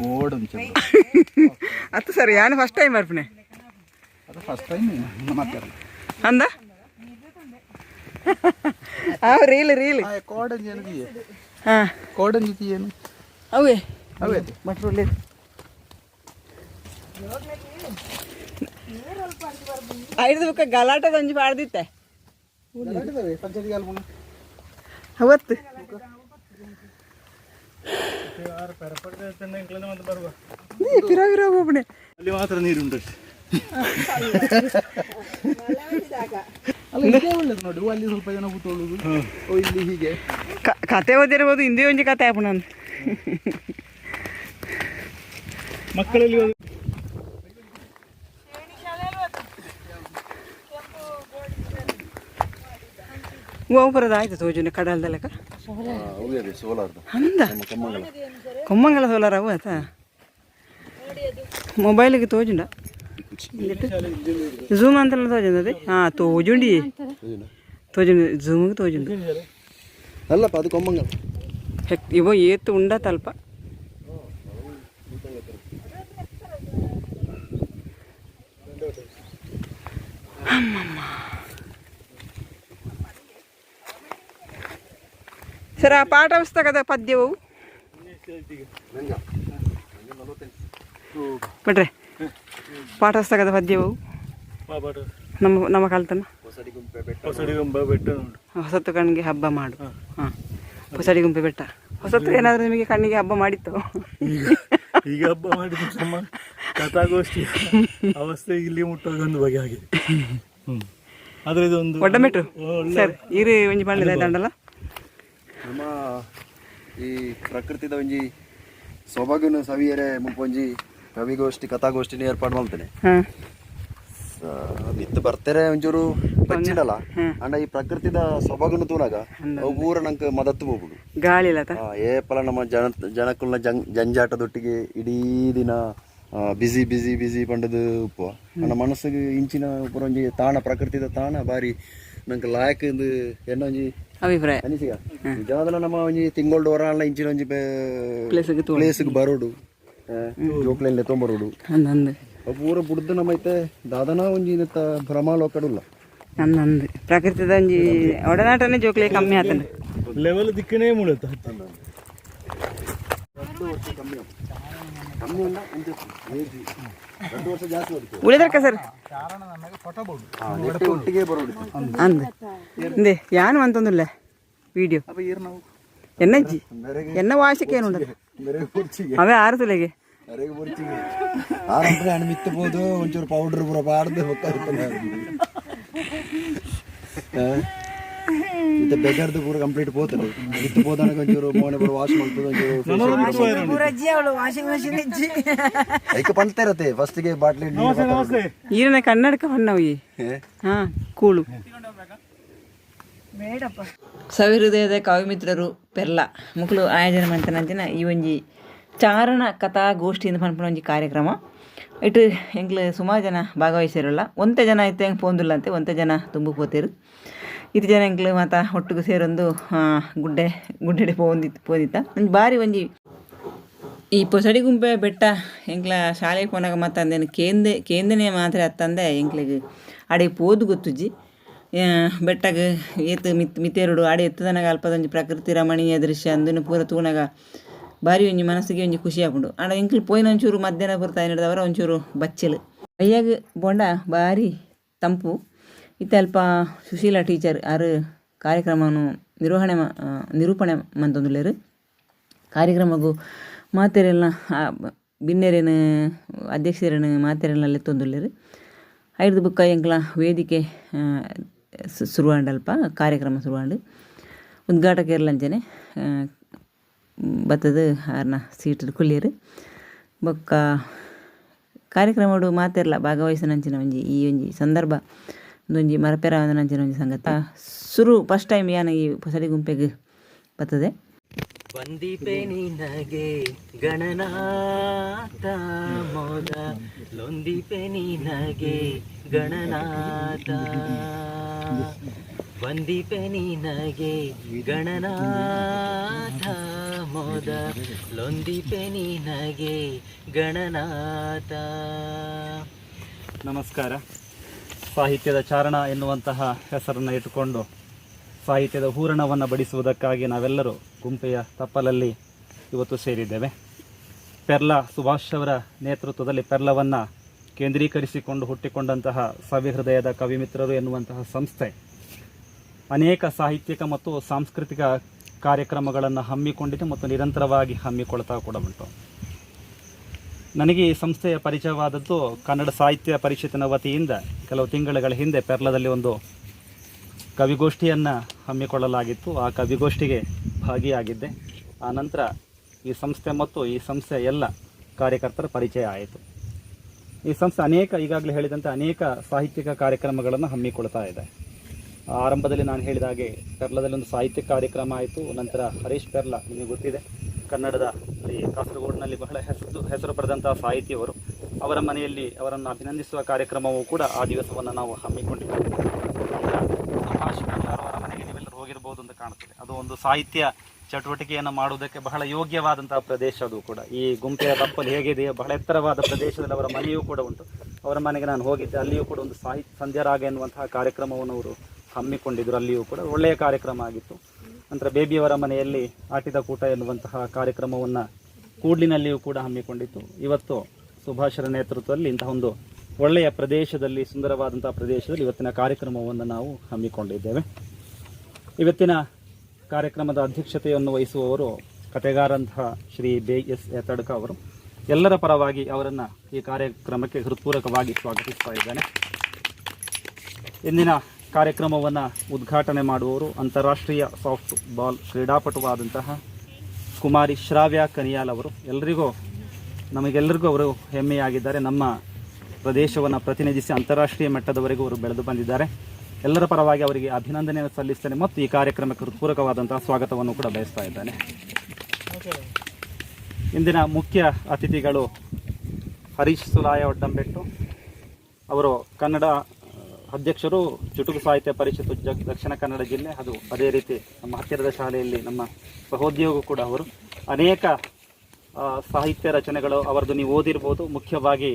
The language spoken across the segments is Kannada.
ಬೋರ್ಡ್ ಉಂಚು ಸರಿ ಯಾನು ಫಸ್ಟ್ ಟೈಮ್ ಬರ್ಪಣೆ ಅದು ಫಸ್ಟ್ ಟೈಮ್ ಮತ್ತೆ ಅಂದ? ಅವು ರೀಲ್ ರೀಲ್ ಕೋಡಂಜಿ ಏನು ತೀಯೆ ಹಾಂ. ಕೋಡಂಜಿ ತೀಯೇನು ಅವೇ. ಅವೇ. ಐದು ಬುಕ್ಕ ಗಲಾಟೆ ಒಂಜಿ ಪಾಡ್ದಿತ್ತೆ. ಅವತ್ತು. ನೀ ಪಿರ ಪಿರ ಹೋಗ್ಬಿಣೆ ಅಲ್ಲಿ ಮಾತ್ರ ನೀರುಂಟು ಅಲ್ಲ ಇದೇ ಒಳ್ಳೇದು ನೋಡಿ ಓ, ಅಲ್ಲಿ ಸ್ವಲ್ಪ ಜನ ಕೂತ್ಕೊಳ್ಳುದು ಓ ಇಲ್ಲಿ ಹೀಗೆ ಕ- ಕತೆ ಓದಿರ್ಬೋದು ಹಿಂದಿ ಒಂಜಿ ಕತೆ ಆಪು ನಾನು ಮಕ್ಕಳಲ್ಲಿ ಒಂದು- ಗೋಪುರದ ಆಯ್ತು ತೋಜುನೆ ಕಡಲ್ದಲ್ಲಕ ಅಂದ ಕೊಮ್ಮಂಗಲ ಸೋಲಾರ ಅವು ಆತ ಮೊಬೈಲಿಗೆ ತೋಜುಂಡ ಝೂಮ್ ಅಂತೆಲ್ಲ ತೋಜುಂಡ ಅದೇ ಹಾಂ ತೋಜುಂಡಿ ತೋಜುಂಡು ಝೂಮಿಗೆ ತೋಜುಂಡು ಅಲ್ಲಪ್ಪ ಅದು ಕೊಮ್ಮಂಗಲ್ ಹೆಕ್ ಇವ ಏತು ಸರ್ ಆ ಪಾಠ ಪುಸ್ತಕದ ಪದ್ಯವು? ಬಿಟ್ರೆ ಪಾಠ ಪುಸ್ತಕದ ಪದ್ಯವು? ನಮ್ಮ ನಮ್ಮ ಕಲ್ತನ? ಹೊಸತು ಕಣ್ಣಿಗೆ ಹಬ್ಬ ಮಾಡು. ಹಾಂ. ಹೊಸಡಿ ಗುಂಪೆ ಬೆಟ್ಟ. ಹೊಸತ್ತು ಏನಾದರೂ ನಿಮಗೆ ಕಣ್ಣಿಗೆ ಹಬ್ಬ ಮಾಡಿತ್ತು? ಈಗ ಹಬ್ಬ ಮಾಡಿದ ನಮ್ಮ ಕಥಾಗೋಷ್ಠಿ ಅವಸ್ಥೆ ಇಲ್ಲಿ ಮುಟ್ಟೋದೊಂದು ಬಗೆ ಆಗಿದೆ. ಆದ್ರೆ ಇದೊಂದು ಒಡ್ಡ ಮೆಟ್ರು? ಸರ್ ಇರಿ ಒಂಜಿ ಬಂಡಿದ ನಮ್ಮ ಈ ಪ್ರಕೃತಿದ ಒಂಜಿ ಸೌಭಾಗ್ಯನ ಸವಿಯರೆ ಮುಪ್ಪೊಂಜಿ ಕವಿಗೋಷ್ಠಿ ಕಥಾಗೋಷ್ಠಿನ ಏರ್ಪಾಡು ಮಾಡ್ತೇನೆ. ನಿತ್ತು ಬರ್ತಾರೆ ಒಂಚೂರು ಬಚ್ಚಿಡಲ್ಲ ಅಂಡ ಈ ಪ್ರಕೃತಿದ ಸೊಬಗನ್ನು ತೂನಾಗ ಅವು ಪೂರ ನಂಗೆ ಮದತ್ತು ಹೋಗ್ಬಿಡು ಗಾಳಿ ಏಪಲ ನಮ್ಮ ಜನ ಜನಕ್ಕುಲ್ನ ಜಂಜಾಟದೊಟ್ಟಿಗೆ ಇಡೀ ದಿನ ಬಿಸಿ ಬಿಸಿ ಬಿಸಿ ಪಂಡದು ಉಪ್ಪು. ನನ್ನ ಮನಸ್ಸಿಗೆ ಇಂಚಿನ ಪೂರ ಒಂಜಿ ತಾಣ ಪ್ರಕೃತಿದ ತಾಣ ಬಾರಿ ನಂಗೆ ಲಾಯಕ್ ಎಂದು ಎನ್ನ ಒಂಜಿ ಅಭಿಪ್ರಾಯ. ನಿಜವಾದ ನಮ್ಮ ಒಂಜಿ ತಿಂಗಳು ವರ ಇಂಚಿನ ಒಂಜಿ ಪ್ಲೇಸ್ಗೆ ಪ್ಲೇಸ್ಗೆ ಬರೋಡು. ಜೋಕ್ಲೆಲ್ಲ ತೊಂಬರೋಡು. ಪೂರ ಬುಡ್ದು ನಮ್ಮೈತೆ ದಾದನ ಒಂಜಿ ನೆತ್ತ ಭ್ರಮಾಲೋಕಡುಲ್ಲ. ಅಂದಂದು ಪ್ರಕೃತಿದ ಒಂಜಿ ಒಡನಾಟನೇ ಜೋಕ್ಲೆ ಕಮ್ಮಿ ಆತನ. ಲೆವೆಲ್ ದಿಕ್ಕನೇ ಮುಳುತ್ತ ಕಮ್ಮಿ ಅಲ್ಲ ಒಂದು ಏಜ್ ಎರಡು ವರ್ಷ ಜಾಸ್ತಿ ಹೋಗ್ತು ಉಳಿದರ್ಕ ಸರ್ ನೆಟ್ಟು ಒಟ್ಟಿಗೆ ಬರೋಡು ಅಂದ ಇಂದೆ ಯಾನು ಅಂತಂದಿಲ್ಲ ವಿಡಿಯೋ ಅಪ್ಪ ಏರ್ ನಾವು ಎನ್ನಜ್ಜಿ ಎನ್ನ ವಾಶಕ್ಕೆ ಏನು ಉಂಟು ಬೇರೆ ಕುರ್ಚಿಗೆ ಅವೇ ಆರು ತುಲೆಗೆ ಅರೆಗೆ ಕುರ್ಚಿಗೆ ಆರಂಭ ಹಣ್ಣು ಮಿತ್ತಬೋದು ಒಂಚೂರು ಪೌಡರ್ ಪೂರ ಬಾಡ್ದು ಹೋಗ್ತಾ ಮತ್ತೆ ಬೆಗರ್ದು ಪೂರ ಕಂಪ್ಲೀಟ್ ಪೋತದೆ. ಇತ್ತು ಪೋದನಕ್ಕೆ ಒಂಚೂರು ಮೋನೆ ಪೂರ ವಾಶ್ ಮಾಡ್ತದೆ ಒಂಚೂರು ಐಕ ಪಂಡ್ತಾ ಇರತ್ತೆ ಫಸ್ಟಿಗೆ ಬಾಟ್ಲಿ ನಮಸ್ತೆ ಈರನ ಕನ್ನಡಕ ಬಣ್ಣವು ಈ. ಹಾ? ಕೂಳು. ಸವಿಹೃದಯದ ಕವಿಮಿತ್ರರು ಪೆರ್ಲ ಮುಕ್ಲು ಆಯೋಜನೆ ಮಾಡ್ತಾನಂತಿನ ಈ ಒಂಜಿ ಚಾರಣ ಕಥಾ ಅಂತ ಪನ್ಪುನ ಒಂಜಿ ಕಾರ್ಯಕ್ರಮ. ಇಟ್ಟು ಎಂಕ್ಲು ಸುಮಾರು ಜನ ಭಾಗವಹಿಸಿರಲ್ಲ ಒಂತೆ ಜನ ಇತ್ತು ಹೆಂಗೆ ಪೋಂದಿಲ್ಲ ಅಂತೆ ಒಂತೆ ಜನ ತುಂಬ ಪೋತೇರು. ಇದು ಜನ ಎಂಕ್ಲು ಮಾತ ಒಟ್ಟಿಗೆ ಸೇರೊಂದು ಗುಡ್ಡೆ, ಗುಡ್ಡೆಡೆ ಪೋಂದಿತ್ತು ಪೋದಿತ್ತ? ಒಂದು ಬಾರಿ ಒಂಜಿ ಈ ಪೊಸಡಿ ಗುಂಪೆ ಬೆಟ್ಟ ಎಂಕ್ಲ ಶಾಲೆಗೆ ಪೋನಾಗ ಮತ್ತು ಅಂದೇನು ಕೇಂದೆ ಕೇಂದನೆ ಮಾತ್ರ ಅತ್ತಂದೆ ಎಂಕ್ಲಿಗೆ ಅಡೆ ಪೋದು ಗೊತ್ತುಜ್ಜಿ. ಬೆಟ್ಟಾಗ ಏತು ಮಿತ್ ಮಿತೇರುಡು ಅಡೆ ಎತ್ತದನಾಗ ಅಲ್ಪದೊಂದು ಪ್ರಕೃತಿ ರಮಣೀಯ ದೃಶ್ಯ ಅಂದನು ಪೂರ ತೂನಾಗ ಬಾರಿ ಒಂಜಿ ಮನಸ್ಸಿಗೆ ಒಂಜಿ ಖುಷಿ ಆಪುಂಡು. ಆಡ ಎಂಕ್ಲು ಪೋಯಿನ ಒಂಚೂರು ಮಧ್ಯಾಹ್ನ ಬರ್ತಾ ಹಿಡಿದವರ ಒಂಚೂರು ಬಚ್ಚಲು. ಅಯ್ಯಾಗ ಬೋಂಡ ಬಾರಿ ತಂಪು. ಇತ್ತ ಅಲ್ಪ ಸುಶೀಲ ಟೀಚರ್ ಯಾರು ಕಾರ್ಯಕ್ರಮವನ್ನು ನಿರ್ವಹಣೆ ನಿರೂಪಣೆ ಮಂತೊಂದುಲ್ಲೇರು. ಕಾರ್ಯಕ್ರಮಗು ಮಾತೆರೆಲ್ಲ ಬಿನ್ನೆರೇನು, ಅಧ್ಯಕ್ಷರೇನು ಮಾತೆರೆಲ್ಲ ಲೆತ್ತೊಂದುಲ್ಲೆರ್ ಐದು ಬುಕ್ಕ ಎಂಕ್ಲ ವೇದಿಕೆ ಶುರುವಾಂಡಲ್ಪ ಕಾರ್ಯಕ್ರಮ ಶುರುವಾಂಡು ಉದ್ಘಾಟಕರ್ಲಂಚನೆ ಬತ್ತದು ಆರ್ನ ಸೀಟ್ ಕುಲಿಯರು ಬೊಕ್ಕ ಕಾರ್ಯಕ್ರಮಡು ಮಾತೆರ್ಲ ಭಾಗವಹಿಸನಂಚಿನ ಒಂಜಿ, ಈ ಒಂಜಿ ಸಂದರ್ಭ ಒಂದೊಂಜಿ ಮರಪೆರ ನಂಚಿನ ಒಂಜಿ ಸಂಗತ. ಶುರು ಫಸ್ಟ್ ಟೈಮ್ ಯಾನ ಈ ಹೊಸಡಿ ಗುಂಪೆಗೆ ಬರ್ತದೆ? ಬಂದಿಪೆ ನಿನಗೆ ಗಣನಾಥ ಮೋದ. ಲೊಂದಿಪೆ ನಿನಗೆ ಗಣನಾಥ. ಬಂದಿಪೆ ನಿನಗೆ ಗಣನಾಥ ಮೋದ. ಲೊಂದಿಪೆ ನಿನಗೆ ಗಣನಾಥ. ನಮಸ್ಕಾರ. ಸಾಹಿತ್ಯದ ಚಾರಣ ಎನ್ನುವಂತಹ ಹೆಸರನ್ನು ಇಟ್ಟುಕೊಂಡು ಸಾಹಿತ್ಯದ ಹೂರಣವನ್ನು ಬಡಿಸುವುದಕ್ಕಾಗಿ ನಾವೆಲ್ಲರೂ ಗುಂಪೆಯ ತಪ್ಪಲಲ್ಲಿ ಇವತ್ತು ಸೇರಿದ್ದೇವೆ. ಪೆರ್ಲಾ ಸುಭಾಷ್ ಅವರ ನೇತೃತ್ವದಲ್ಲಿ ಪೆರ್ಲವನ್ನು ಕೇಂದ್ರೀಕರಿಸಿಕೊಂಡು ಹುಟ್ಟಿಕೊಂಡಂತಹ ಸವಿಹೃದಯದ ಕವಿಮಿತ್ರರು ಎನ್ನುವಂತಹ ಸಂಸ್ಥೆ. ಅನೇಕ ಸಾಹಿತ್ಯಿಕ ಮತ್ತು ಸಾಂಸ್ಕೃತಿಕ ಕಾರ್ಯಕ್ರಮಗಳನ್ನು ಹಮ್ಮಿಕೊಂಡಿದೆ ಮತ್ತು ನಿರಂತರವಾಗಿ ಹಮ್ಮಿಕೊಳ್ತಾ ಕೂಡ ಉಂಟು. ನನಗೆ ಈ ಸಂಸ್ಥೆಯ ಪರಿಚಯವಾದದ್ದು ಕನ್ನಡ ಸಾಹಿತ್ಯ ಪರಿಷತ್ತಿನ ವತಿಯಿಂದ ಕೆಲವು ತಿಂಗಳುಗಳ ಹಿಂದೆ ಪೆರ್ಲದಲ್ಲಿ ಒಂದು ಕವಿಗೋಷ್ಠಿಯನ್ನು ಹಮ್ಮಿಕೊಳ್ಳಲಾಗಿತ್ತು. ಆ ಕವಿಗೋಷ್ಠಿಗೆ ಭಾಗಿಯಾಗಿದ್ದೆ. ಆ ನಂತರ ಈ ಸಂಸ್ಥೆ ಮತ್ತು ಈ ಸಂಸ್ಥೆಯ ಎಲ್ಲ ಕಾರ್ಯಕರ್ತರ ಪರಿಚಯ ಆಯಿತು. ಈ ಸಂಸ್ಥೆ ಅನೇಕ ಈಗಾಗಲೇ ಹೇಳಿದಂತೆ ಅನೇಕ ಸಾಹಿತ್ಯಿಕ ಕಾರ್ಯಕ್ರಮಗಳನ್ನು ಹಮ್ಮಿಕೊಳ್ತಾ ಇದೆ. ಆರಂಭದಲ್ಲಿ ನಾನು ಹೇಳಿದ ಹಾಗೆ ಪೆರ್ಲದಲ್ಲಿ ಒಂದು ಸಾಹಿತ್ಯ ಕಾರ್ಯಕ್ರಮ ಆಯಿತು. ನಂತರ ಹರೀಶ್ ಪೆರ್ಲ, ನಿಮಗೆ ಗೊತ್ತಿದೆ. ಕನ್ನಡದ ಈ ಕಾಸರಗೋಡಿನಲ್ಲಿ ಬಹಳ ಹೆಸರು ಹೆಸರು ಪಡೆದಂತಹ ಸಾಹಿತಿಯವರು ಅವರ ಮನೆಯಲ್ಲಿ ಅವರನ್ನು ಅಭಿನಂದಿಸುವ ಕಾರ್ಯಕ್ರಮವೂ ಕೂಡ ಆ ದಿವಸವನ್ನು ನಾವು ಹಮ್ಮಿಕೊಂಡಿದ್ದೇವೆ. ಅವರ ಮನೆಗೆ ನೀವೆಲ್ಲರೂ ಹೋಗಿರ್ಬೋದು ಅಂತ ಕಾಣುತ್ತದೆ. ಅದು ಒಂದು ಸಾಹಿತ್ಯ ಚಟುವಟಿಕೆಯನ್ನು ಮಾಡುವುದಕ್ಕೆ ಬಹಳ ಯೋಗ್ಯವಾದಂತಹ ಪ್ರದೇಶ ಅದು ಕೂಡ. ಈ ಗುಂಪೆಯ ತಪ್ಪಲು ಹೇಗಿದೆಯೋ ಬಹಳ ಎತ್ತರವಾದ ಪ್ರದೇಶದಲ್ಲಿ ಅವರ ಮನೆಯೂ ಕೂಡ ಉಂಟು. ಅವರ ಮನೆಗೆ ನಾನು ಹೋಗಿದ್ದೆ, ಅಲ್ಲಿಯೂ ಕೂಡ ಒಂದು ಸಾಹಿತ್ಯ ಸಂಧ್ಯಾರಾಗ ಎನ್ನುವಂತಹ ಕಾರ್ಯಕ್ರಮವನ್ನು ಅವರು ಹಮ್ಮಿಕೊಂಡಿದ್ದರು. ಅಲ್ಲಿಯೂ ಕೂಡ ಒಳ್ಳೆಯ ಕಾರ್ಯಕ್ರಮ ಆಗಿತ್ತು. ನಂತರ ಬೇಬಿಯವರ ಮನೆಯಲ್ಲಿ ಆಟಿದ ಕೂಟ ಎನ್ನುವಂತಹ ಕಾರ್ಯಕ್ರಮವನ್ನು ಕೂಡ್ಲಿನಲ್ಲಿಯೂ ಕೂಡ ಹಮ್ಮಿಕೊಂಡಿತ್ತು. ಇವತ್ತು ಸುಭಾಷರ ನೇತೃತ್ವದಲ್ಲಿ ಇಂತಹ ಒಂದು ಒಳ್ಳೆಯ ಪ್ರದೇಶದಲ್ಲಿ, ಸುಂದರವಾದಂತಹ ಪ್ರದೇಶದಲ್ಲಿ ಇವತ್ತಿನ ಕಾರ್ಯಕ್ರಮವನ್ನು ನಾವು ಹಮ್ಮಿಕೊಂಡಿದ್ದೇವೆ. ಇವತ್ತಿನ ಕಾರ್ಯಕ್ರಮದ ಅಧ್ಯಕ್ಷತೆಯನ್ನು ವಹಿಸುವವರು ಕತೆಗಾರಂತಹ ಶ್ರೀ ಬಿ ಎಸ್ ಯತಡ್ಕ ಅವರು. ಎಲ್ಲರ ಪರವಾಗಿ ಅವರನ್ನು ಈ ಕಾರ್ಯಕ್ರಮಕ್ಕೆ ಹೃತ್ಪೂರ್ವಕವಾಗಿ ಸ್ವಾಗತಿಸ್ತಾ ಇದ್ದೇನೆ. ಇಂದಿನ ಕಾರ್ಯಕ್ರಮವನ್ನು ಉದ್ಘಾಟನೆ ಮಾಡುವವರು ಅಂತಾರಾಷ್ಟ್ರೀಯ ಸಾಫ್ಟ್ ಬಾಲ್ ಕ್ರೀಡಾಪಟುವಾದಂತಹ ಕುಮಾರಿ ಶ್ರಾವ್ಯ ಕನಿಯಾಲ್ ಅವರು. ಎಲ್ಲರಿಗೂ ನಮಗೆಲ್ಲರಿಗೂ ಅವರು ಹೆಮ್ಮೆಯಾಗಿದ್ದಾರೆ. ನಮ್ಮ ಪ್ರದೇಶವನ್ನು ಪ್ರತಿನಿಧಿಸಿ ಅಂತಾರಾಷ್ಟ್ರೀಯ ಮಟ್ಟದವರೆಗೂ ಅವರು ಬೆಳೆದು ಬಂದಿದ್ದಾರೆ. ಎಲ್ಲರ ಪರವಾಗಿ ಅವರಿಗೆ ಅಭಿನಂದನೆಯನ್ನು ಸಲ್ಲಿಸ್ತೇನೆ ಮತ್ತು ಈ ಕಾರ್ಯಕ್ರಮಕ್ಕೆ ಹೃತ್ಪೂರ್ವಕವಾದಂತಹ ಸ್ವಾಗತವನ್ನು ಕೂಡ ಬಯಸ್ತಾ ಇದ್ದೇನೆ. ಇಂದಿನ ಮುಖ್ಯ ಅತಿಥಿಗಳು ಹರೀಶ್ ಸುಲಾಯ ಒಡ್ಡಂಬೆಟ್ಟು ಅವರು ಕನ್ನಡ ಅಧ್ಯಕ್ಷರು ಚುಟುಕು ಸಾಹಿತ್ಯ ಪರಿಷತ್ತು ದಕ್ಷಿಣ ಕನ್ನಡ ಜಿಲ್ಲೆ ಅದು ಅದೇ ರೀತಿ ನಮ್ಮ ಹತ್ತಿರದ ಶಾಲೆಯಲ್ಲಿ ನಮ್ಮ ಸಹೋದ್ಯೋಗ ಕೂಡ ಅವರು ಅನೇಕ ಸಾಹಿತ್ಯ ರಚನೆಗಳು ಅವರದ್ದು ನೀವು ಓದಿರ್ಬೋದು. ಮುಖ್ಯವಾಗಿ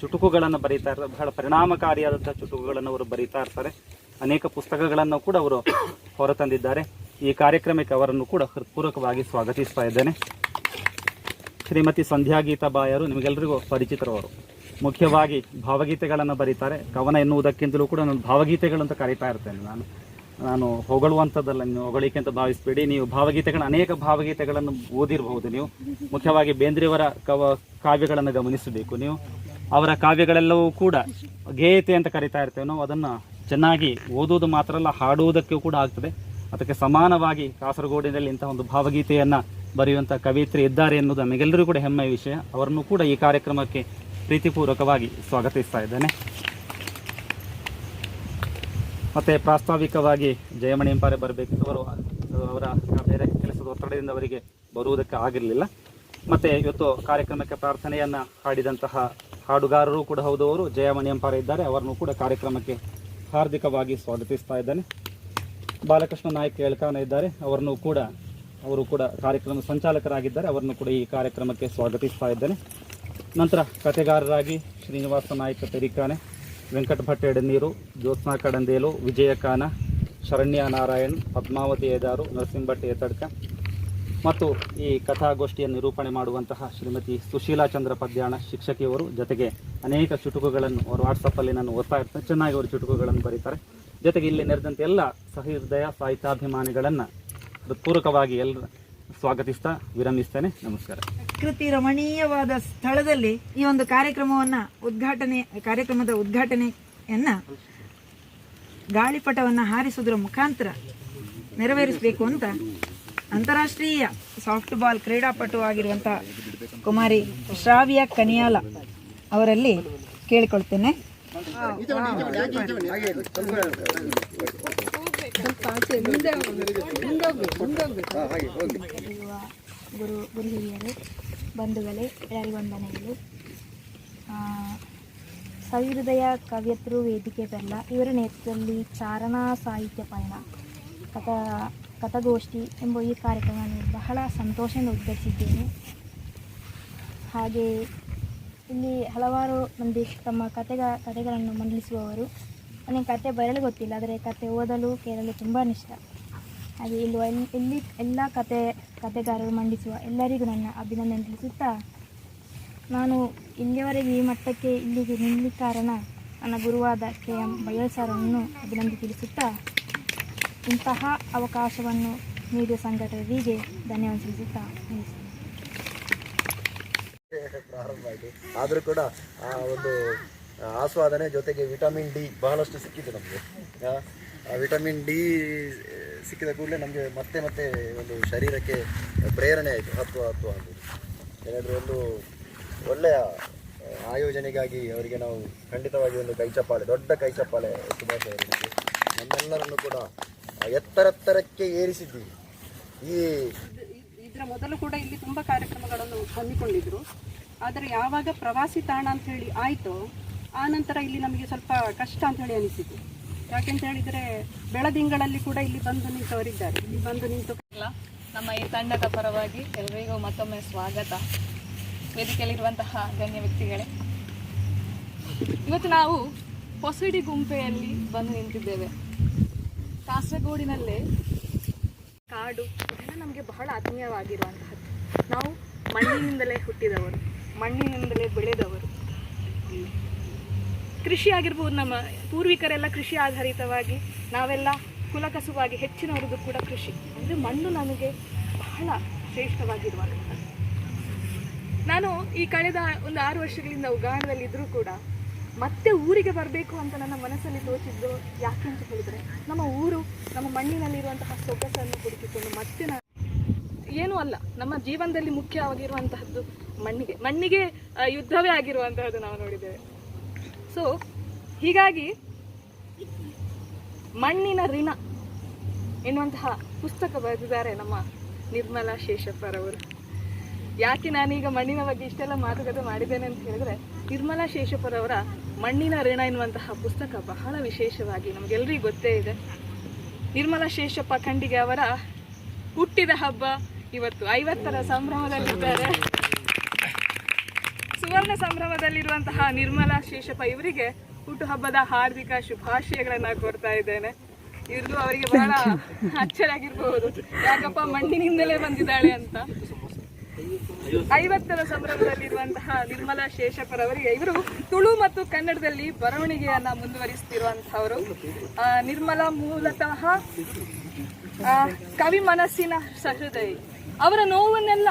ಚುಟುಕುಗಳನ್ನು ಬರೀತಾ ಇರ್ತಾರೆ. ಬಹಳ ಪರಿಣಾಮಕಾರಿಯಾದಂಥ ಚುಟುಕುಗಳನ್ನು ಅವರು ಬರೀತಾ ಇರ್ತಾರೆ. ಅನೇಕ ಪುಸ್ತಕಗಳನ್ನು ಕೂಡ ಅವರು ಹೊರತಂದಿದ್ದಾರೆ. ಈ ಕಾರ್ಯಕ್ರಮಕ್ಕೆ ಅವರನ್ನು ಕೂಡ ಹೃತ್ಪೂರ್ವಕವಾಗಿ ಸ್ವಾಗತಿಸ್ತಾ ಇದ್ದೇನೆ. ಶ್ರೀಮತಿ ಸಂಧ್ಯಾ ಗೀತಾ ಬಾಯರು ನಿಮಗೆಲ್ಲರಿಗೂ ಪರಿಚಿತರು ಅವರು ಮುಖ್ಯವಾಗಿ ಭಾವಗೀತೆಗಳನ್ನು ಬರೀತಾರೆ. ಕವನ ಎನ್ನುವುದಕ್ಕಿಂತಲೂ ಕೂಡ ನಾನು ಭಾವಗೀತೆಗಳು ಅಂತ ಕರೀತಾ ಇರ್ತೇನೆ. ನಾನು ನಾನು ಹೊಗಳುವಂಥದ್ದಲ್ಲ, ನೀವು ಹೊಗಳಿಕೆ ಅಂತ ಭಾವಿಸಬೇಡಿ. ನೀವು ಭಾವಗೀತೆಗಳ ಅನೇಕ ಭಾವಗೀತೆಗಳನ್ನು ಓದಿರಬಹುದು ನೀವು. ಮುಖ್ಯವಾಗಿ ಬೇಂದ್ರೆಯವರ ಕವ, ಕಾವ್ಯಗಳನ್ನು ಗಮನಿಸಬೇಕು ನೀವು. ಅವರ ಕಾವ್ಯಗಳೆಲ್ಲವೂ ಕೂಡ ಗೇಯತೆ ಅಂತ ಕರಿತಾ ಇರ್ತೇವೆ ನಾವು. ಅದನ್ನು ಚೆನ್ನಾಗಿ ಓದುವುದು ಮಾತ್ರ ಅಲ್ಲ, ಹಾಡುವುದಕ್ಕೂ ಕೂಡ ಆಗ್ತದೆ. ಅದಕ್ಕೆ ಸಮಾನವಾಗಿ ಕಾಸರಗೋಡಿನಲ್ಲಿ ಇಂತಹ ಒಂದು ಭಾವಗೀತೆಯನ್ನು ಬರೆಯುವಂಥ ಕವಿತ್ರಿ ಇದ್ದಾರೆ ಎನ್ನುವುದು ನಮಗೆಲ್ಲರೂ ಕೂಡ ಹೆಮ್ಮೆಯ ವಿಷಯ. ಅವರನ್ನು ಕೂಡ ಈ ಕಾರ್ಯಕ್ರಮಕ್ಕೆ ಪ್ರೀತಿಪೂರ್ವಕವಾಗಿ ಸ್ವಾಗತಿಸ್ತಾ ಇದ್ದೇನೆ. ಮತ್ತು ಪ್ರಾಸ್ತಾವಿಕವಾಗಿ ಜಯಮಣಿ ಎಂಪಾರೆ ಬರಬೇಕಿತ್ತು ಅವರು ಅವರ ಬೇರೆ ಕೆಲಸದ ಒತ್ತಡದಿಂದ ಅವರಿಗೆ ಬರುವುದಕ್ಕೆ ಆಗಿರಲಿಲ್ಲ. ಮತ್ತು ಇವತ್ತು ಕಾರ್ಯಕ್ರಮಕ್ಕೆ ಪ್ರಾರ್ಥನೆಯನ್ನು ಹಾಡಿದಂತಹ ಹಾಡುಗಾರರು ಕೂಡ ಹೌದು, ಅವರು ಜಯಮಣಿ ಎಂಪಾರೆ ಇದ್ದಾರೆ. ಅವರನ್ನು ಕೂಡ ಕಾರ್ಯಕ್ರಮಕ್ಕೆ ಹಾರ್ದಿಕವಾಗಿ ಸ್ವಾಗತಿಸ್ತಾ ಇದ್ದಾನೆ. ಬಾಲಕೃಷ್ಣ ನಾಯಕ್ ಹೇಳ್ಕಾನ ಇದ್ದಾರೆ. ಅವರನ್ನು ಕೂಡ ಅವರು ಕೂಡ ಕಾರ್ಯಕ್ರಮ ಸಂಚಾಲಕರಾಗಿದ್ದಾರೆ. ಅವರನ್ನು ಕೂಡ ಈ ಕಾರ್ಯಕ್ರಮಕ್ಕೆ ಸ್ವಾಗತಿಸ್ತಾ ಇದ್ದೇನೆ. ನಂತರ ಕಥೆಗಾರರಾಗಿ ಶ್ರೀನಿವಾಸ ನಾಯಕ ತೆರಿಕಾನೆ, ವೆಂಕಟ ಭಟ್ ಎಡನೀರು ಜ್ಯೋತ್ಸ್ನಾ ಕಡಂದೇಲು, ವಿಜಯಕಾನ, ಶರಣ್ಯ ನಾರಾಯಣ್, ಪದ್ಮಾವತಿ ಏದಾರು ನರಸಿಂಹಭಟ್ ಏತಡ್ಕ. ಮತ್ತು ಈ ಕಥಾಗೋಷ್ಠಿಯನ್ನು ನಿರೂಪಣೆ ಮಾಡುವಂತಹ ಶ್ರೀಮತಿ ಸುಶೀಲಾ ಚಂದ್ರ ಪದ್ಯಾಣ ಶಿಕ್ಷಕಿಯವರು ಜೊತೆಗೆ ಅನೇಕ ಚುಟುಕುಗಳನ್ನು ಅವರು ವಾಟ್ಸಪ್ಪಲ್ಲಿ ನಾನು ಓದ್ತಾ ಇರ್ತೇನೆ. ಚೆನ್ನಾಗಿ ಅವರು ಚುಟುಕುಗಳನ್ನು ಬರೀತಾರೆ. ಜೊತೆಗೆ ಇಲ್ಲಿ ನೆರೆದಂತೆ ಎಲ್ಲ ಸಹೃದಯ ಸಾಹಿತ್ಯಾಭಿಮಾನಿಗಳನ್ನು ಹೃತ್ಪೂರ್ವಕವಾಗಿ ಎಲ್ಲ ಸ್ವಾಗತಿಸ್ತಾ ವಿರಮಿಸ್ತೇನೆ. ನಮಸ್ಕಾರ. ಪ್ರಕೃತಿ ರಮಣೀಯವಾದ ಸ್ಥಳದಲ್ಲಿ ಈ ಒಂದು ಕಾರ್ಯಕ್ರಮವನ್ನ ಉದ್ಘಾಟನೆ ಕಾರ್ಯಕ್ರಮದ ಉದ್ಘಾಟನೆಯನ್ನ ಗಾಳಿಪಟವನ್ನ ಹಾರಿಸುವುದರ ಮುಖಾಂತರ ನೆರವೇರಿಸಬೇಕು ಅಂತ ಅಂತಾರಾಷ್ಟ್ರೀಯ ಸಾಫ್ಟ್ ಬಾಲ್ ಕ್ರೀಡಾಪಟು ಆಗಿರುವಂತಹ ಕುಮಾರಿ ಶ್ರಾವ್ಯ ಕನಿಯಾಲ ಅವರಲ್ಲಿ ಕೇಳಿಕೊಳ್ತೇನೆ. ಗುರು ಗುರು ಹಿರಿಯರು. ಬಂಧುಗಳೇ ಆ, ಸವಿಹೃದಯ ಕವಿಯತ್ರು ವೇದಿಕೆ ಬೆಲ್ಲ ಇವರ ನೇತೃತ್ವದಲ್ಲಿ ಚಾರಣಾ ಸಾಹಿತ್ಯ ಪಯಣ ಕಥಾ ಕಥಾಗೋಷ್ಠಿ ಎಂಬ ಈ ಕಾರ್ಯಕ್ರಮವನ್ನು ಬಹಳ ಸಂತೋಷದಿಂದ ಉದ್ಘಾಟಿಸಿದ್ದೇನೆ ಹಾಗೆ ಇಲ್ಲಿ ಹಲವಾರು ಮಂದಿ ತಮ್ಮ ಕತೆಗ ಕಥೆಗಳನ್ನು ಮಂಡಿಸುವವರು ನನಗೆ ಕತೆ ಬರೆಯಲು ಗೊತ್ತಿಲ್ಲ ಆದರೆ ಕತೆ ಓದಲು ಕೇಳಲು ತುಂಬಾ ಇಷ್ಟ. ಹಾಗೆ ಇಲ್ಲಿ ಎಲ್ಲಿ ಎಲ್ಲ ಕತೆ, ಕತೆಗಾರರು ಮಂಡಿಸುವ ಎಲ್ಲರಿಗೂ ನನ್ನ ಅಭಿನಂದನೆ ತಿಳಿಸುತ್ತಾ? ನಾನು ಇಲ್ಲಿಯವರೆಗೆ ಈ ಮಟ್ಟಕ್ಕೆ ಇಲ್ಲಿಗೆ ನಿಲ್ಲಿ ಕಾರಣ ನನ್ನ ಗುರುವಾದ ಕೆ. ಎಂ. ಬಯಲ್ ಅಭಿನಂದಿ ಅಭಿನಂದನೆ ತಿಳಿಸುತ್ತಾ? ಇಂತಹ ಅವಕಾಶವನ್ನು ನೀಡಿದ ಸಂಘಟಕರಿಗೆ ಧನ್ಯವಾದ ತಿಳಿಸುತ್ತಾ. ಪ್ರಾರಂಭ ಆಯಿತು ಆದರೂ ಕೂಡ ಆ ಒಂದು ಆಸ್ವಾದನೆ ಜೊತೆಗೆ ವಿಟಮಿನ್ ಡಿ ಬಹಳಷ್ಟು ಸಿಕ್ಕಿದೆ ನಮಗೆ. ವಿಟಮಿನ್ ಡಿ ಸಿಕ್ಕಿದ ಕೂಡಲೇ ನಮಗೆ ಮತ್ತೆ ಮತ್ತೆ ಒಂದು ಶರೀರಕ್ಕೆ ಪ್ರೇರಣೆ ಆಯಿತು, ಹತ್ತು ಹತ್ತುವ ಅಂತ ಏನಾದರೂ ಒಂದು ಒಳ್ಳೆಯ ಆಯೋಜನೆಗಾಗಿ ಅವರಿಗೆ ನಾವು ಖಂಡಿತವಾಗಿ ಒಂದು ಕೈ ಚಪ್ಪಾಳೆ ದೊಡ್ಡ ಕೈ ಚಪ್ಪಾಳೆ ನಮ್ಮೆಲ್ಲರನ್ನು ಕೂಡ ಎತ್ತರೆತ್ತರಕ್ಕೆ ಏರಿಸಿದ್ದೀವಿ. ಈ ಇದರ ಮೊದಲು ಕೂಡ ಇಲ್ಲಿ ತುಂಬ ಕಾರ್ಯಕ್ರಮಗಳನ್ನು ಹಮ್ಮಿಕೊಂಡಿದ್ರು. ಆದರೆ ಯಾವಾಗ ಪ್ರವಾಸಿ ತಾಣ ಅಂತ ಹೇಳಿ ಆಯಿತು, ಆ ನಂತರ ಇಲ್ಲಿ ನಮಗೆ ಸ್ವಲ್ಪ ಕಷ್ಟ ಅಂತ ಹೇಳಿ ಅನಿಸಿತು. ಯಾಕೆಂತ ಹೇಳಿದ್ರೆ ಬೆಳದಿಂಗಳಲ್ಲಿ ಕೂಡ ಇಲ್ಲಿ ಬಂದು ನಿಂತವರಿದ್ದಾರೆ. ಇಲ್ಲಿ ಬಂದು ನಿಂತು ನಮ್ಮ ಈ ತಂಡದ ಪರವಾಗಿ ಎಲ್ಲರಿಗೂ ಮತ್ತೊಮ್ಮೆ ಸ್ವಾಗತ. ವೇದಿಕೆಯಲ್ಲಿರುವಂತಹ ಗಣ್ಯ ವ್ಯಕ್ತಿಗಳೇ, ಇವತ್ತು ನಾವು ಹೊಸಡಿ ಗುಂಪೆಯಲ್ಲಿ ಬಂದು ನಿಂತಿದ್ದೇವೆ. ಕಾಸರಗೋಡಿನಲ್ಲೇ ಕಾಡು, ಇದೆಲ್ಲ ನಮಗೆ ಬಹಳ ಆತ್ಮೀಯವಾಗಿರುವಂತಹದ್ದು. ನಾವು ಮಣ್ಣಿನಿಂದಲೇ ಹುಟ್ಟಿದವರು. ಮಣ್ಣಿನಿಂದಲೇ ಬೆಳೆದವರು. ಕೃಷಿ ಆಗಿರ್ಬೋದು ನಮ್ಮ ಪೂರ್ವಿಕರೆಲ್ಲ ಕೃಷಿ ಆಧಾರಿತವಾಗಿ ನಾವೆಲ್ಲ ಕುಲಕಸುವಾಗಿ ಹೆಚ್ಚಿನವರದ್ದು ಕೂಡ ಕೃಷಿ. ಅಂದರೆ ಮಣ್ಣು ನಮಗೆ ಬಹಳ ಶ್ರೇಷ್ಠವಾಗಿರುವಂಥದ್ದು. ನಾನು ಈ ಕಳೆದ ಒಂದು ಆರು ವರ್ಷಗಳಿಂದ ಉಗಾಂಡದಲ್ಲಿ ಇದ್ದರೂ ಕೂಡ ಮತ್ತೆ ಊರಿಗೆ ಬರಬೇಕು ಅಂತ ನನ್ನ ಮನಸ್ಸಲ್ಲಿ ತೋಚಿದ್ದು ಯಾಕೆ ಅಂತ ಹೇಳಿದರೆ, ನಮ್ಮ ಊರು, ನಮ್ಮ ಮಣ್ಣಿನಲ್ಲಿರುವಂತಹ ಸೊಗಸನ್ನು ಹುಡುಕಿಕೊಂಡು ಮತ್ತೆ ನಾನು ಏನೂ ಅಲ್ಲ, ನಮ್ಮ ಜೀವನದಲ್ಲಿ ಮುಖ್ಯವಾಗಿರುವಂತಹದ್ದು ಮಣ್ಣಿಗೆ. ಮಣ್ಣಿಗೆ ಯುದ್ಧವೇ ಆಗಿರುವಂತಹದ್ದು ನಾವು ನೋಡಿದ್ದೇವೆ. ಸೊ ಹೀಗಾಗಿ ಮಣ್ಣಿನ ಋಣ ಎನ್ನುವಂತಹ ಪುಸ್ತಕ ಬರೆದಿದ್ದಾರೆ ನಮ್ಮ ನಿರ್ಮಲಾ ಶೇಷಪ್ಪರವರು ಯಾಕೆ ನಾನೀಗ ಮಣ್ಣಿನ ಬಗ್ಗೆ ಇಷ್ಟೆಲ್ಲ ಮಾತುಕತೆ ಮಾಡಿದ್ದೇನೆ ಅಂತ ಹೇಳಿದ್ರೆ, ನಿರ್ಮಲಾ ಶೇಷಪ್ಪರವರ ಮಣ್ಣಿನ ಋಣ ಎನ್ನುವಂತಹ ಪುಸ್ತಕ ಬಹಳ ವಿಶೇಷವಾಗಿ ನಮಗೆಲ್ಲರಿಗೂ ಗೊತ್ತೇ ಇದೆ. ನಿರ್ಮಲಾ ಶೇಷಪ್ಪ ಖಂಡಿಗೆ ಅವರ ಹುಟ್ಟಿದ ಹಬ್ಬ ಇವತ್ತು ಐವತ್ತರ ಸಂಭ್ರಮದಲ್ಲಿದ್ದಾರೆ. ಸುವರ್ಣ ಸಂಭ್ರಮದಲ್ಲಿರುವಂತಹ ನಿರ್ಮಲಾ ಶೇಷಪ್ಪ ಇವರಿಗೆ ಹುಟ್ಟುಹಬ್ಬದ ಹಾರ್ದಿಕ ಶುಭಾಶಯಗಳನ್ನ ಕೋರ್ತಾ ಇದ್ದೇನೆ. ಇವ್ರದ್ದು ಅವರಿಗೆ ಬಹಳ ಅಚ್ಚರಿ ಆಗಿರ್ಬಹುದು ಯಾಕಪ್ಪ ಮಣ್ಣಿನಿಂದಲೇ ಬಂದಿದ್ದಾಳೆ ಅಂತ. ಐವತ್ತರ ಸಂಭ್ರಮದಲ್ಲಿರುವಂತಹ ನಿರ್ಮಲಾ ಶೇಷಪ್ಪರವರಿಗೆ ಇವರು ತುಳು ಮತ್ತು ಕನ್ನಡದಲ್ಲಿ ಬರವಣಿಗೆಯನ್ನ ಮುಂದುವರಿಸುತ್ತಿರುವಂತಹವರು ಆ, ನಿರ್ಮಲಾ ಮೂಲತಃ ಆ, ಕವಿ ಮನಸ್ಸಿನ ಸಹೃದಯಿ. ಅವರ ನೋವನ್ನೆಲ್ಲ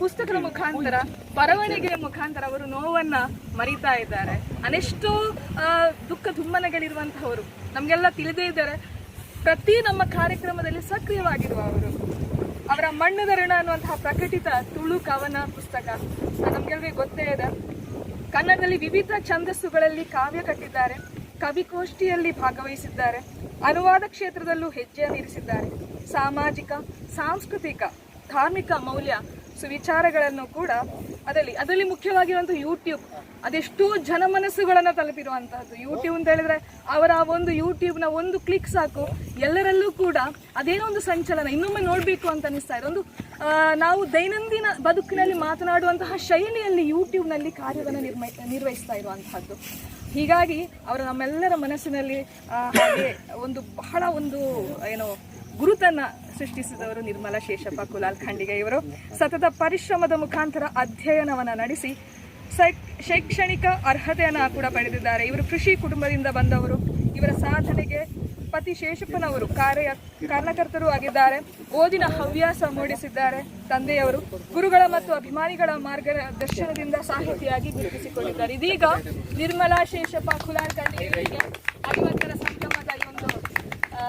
ಪುಸ್ತಕದ ಮುಖಾಂತರ, ಬರವಣಿಗೆಯ ಮುಖಾಂತರ ಅವರು ನೋವನ್ನ ಮರಿತಾ ಇದ್ದಾರೆ. ಅನೆಷ್ಟೋ ದುಃಖ ದುಮ್ಮನಗಳಿರುವಂತಹವರು ನಮಗೆಲ್ಲ ತಿಳಿದೇ ಇದ್ದಾರೆ. ಪ್ರತಿ ನಮ್ಮ ಕಾರ್ಯಕ್ರಮದಲ್ಲಿ ಸಕ್ರಿಯವಾಗಿರುವ ಅವರು ಅವರ ಮಣ್ಣದ ಋಣ ಅನ್ನುವಂತಹ ಪ್ರಕಟಿತ ತುಳು ಕವನ ಪುಸ್ತಕ ನಮ್ಗೆಲ್ರಿಗೂ ಗೊತ್ತೇ ಇದೆ. ಕನ್ನಡದಲ್ಲಿ ವಿವಿಧ ಛಂದಸ್ಸುಗಳಲ್ಲಿ ಕಾವ್ಯ ಕಟ್ಟಿದ್ದಾರೆ, ಕವಿಗೋಷ್ಠಿಯಲ್ಲಿ ಭಾಗವಹಿಸಿದ್ದಾರೆ, ಅನುವಾದ ಕ್ಷೇತ್ರದಲ್ಲೂ ಹೆಜ್ಜೆಯನ್ನಿರಿಸಿದ್ದಾರೆ ಸಾಮಾಜಿಕ, ಸಾಂಸ್ಕೃತಿಕ ಧಾರ್ಮಿಕ ಮೌಲ್ಯ ಸುವಿಚಾರಗಳನ್ನು ಕೂಡ ಅದರಲ್ಲಿ ಅದರಲ್ಲಿ ಮುಖ್ಯವಾಗಿರುವಂಥ ಯೂಟ್ಯೂಬ್ ಅದೆಷ್ಟೋ ಜನಮನಸ್ಸುಗಳನ್ನು ತಲುಪಿರುವಂತಹದ್ದು. ಯೂಟ್ಯೂಬ್ ಅಂತ ಹೇಳಿದ್ರೆ ಅವರ ಆ ಒಂದು ಯೂಟ್ಯೂಬ್ನ ಒಂದು ಕ್ಲಿಕ್ ಸಾಕು, ಎಲ್ಲರಲ್ಲೂ ಕೂಡ ಅದೇನೋ ಒಂದು ಸಂಚಲನ, ಇನ್ನೊಮ್ಮೆ ನೋಡಬೇಕು ಅಂತ ಅನಿಸ್ತಾ ಇದೆ. ಒಂದು ನಾವು ದೈನಂದಿನ ಬದುಕಿನಲ್ಲಿ ಮಾತನಾಡುವಂತಹ ಶೈಲಿಯಲ್ಲಿ ಯೂಟ್ಯೂಬ್ನಲ್ಲಿ ಕಾರ್ಯವನ್ನು ನಿರ್ಮ, ನಿರ್ವಹಿಸ್ತಾ ಇರುವಂತಹದ್ದು. ಹೀಗಾಗಿ, ಅವರು ನಮ್ಮೆಲ್ಲರ ಮನಸ್ಸಿನಲ್ಲಿ ಹಾಗೆ ಒಂದು ಬಹಳ ಒಂದು, ಏನು ಗುರುತನ್ನ ಸೃಷ್ಟಿಸಿದವರು ನಿರ್ಮಲಾ ಶೇಷಪ್ಪ ಕುಲಾಲ್ ಖಂಡಿಗೆ ಇವರು. ಸತತ ಪರಿಶ್ರಮದ ಮುಖಾಂತರ ಅಧ್ಯಯನವನ್ನು ನಡೆಸಿ ಶೈಕ್- ಶೈಕ್ಷಣಿಕ ಅರ್ಹತೆಯನ್ನು ಕೂಡ ಪಡೆದಿದ್ದಾರೆ. ಇವರು ಕೃಷಿ ಕುಟುಂಬದಿಂದ ಬಂದವರು. ಇವರ ಸಾಧನೆಗೆ ಪತಿ ಶೇಷಪ್ಪನವರು ಕಾರ್ಯ, ಕಾರಣಕರ್ತರು ಆಗಿದ್ದಾರೆ. ಓದಿನ ಹವ್ಯಾಸ ಮೂಡಿಸಿದ್ದಾರೆ. ತಂದೆಯವರು ಗುರುಗಳ ಮತ್ತು ಅಭಿಮಾನಿಗಳ ಮಾರ್ಗದರ್ಶನದಿಂದ ಸಾಹಿತಿಯಾಗಿ ಗುರುತಿಸಿಕೊಂಡಿದ್ದಾರೆ. ಇದೀಗ ನಿರ್ಮಲಾ ಶೇಷಪ್ಪ ಕುಲಾಲ್ ಖಂಡಿಗೆ ಐವತ್ತರ ಆ,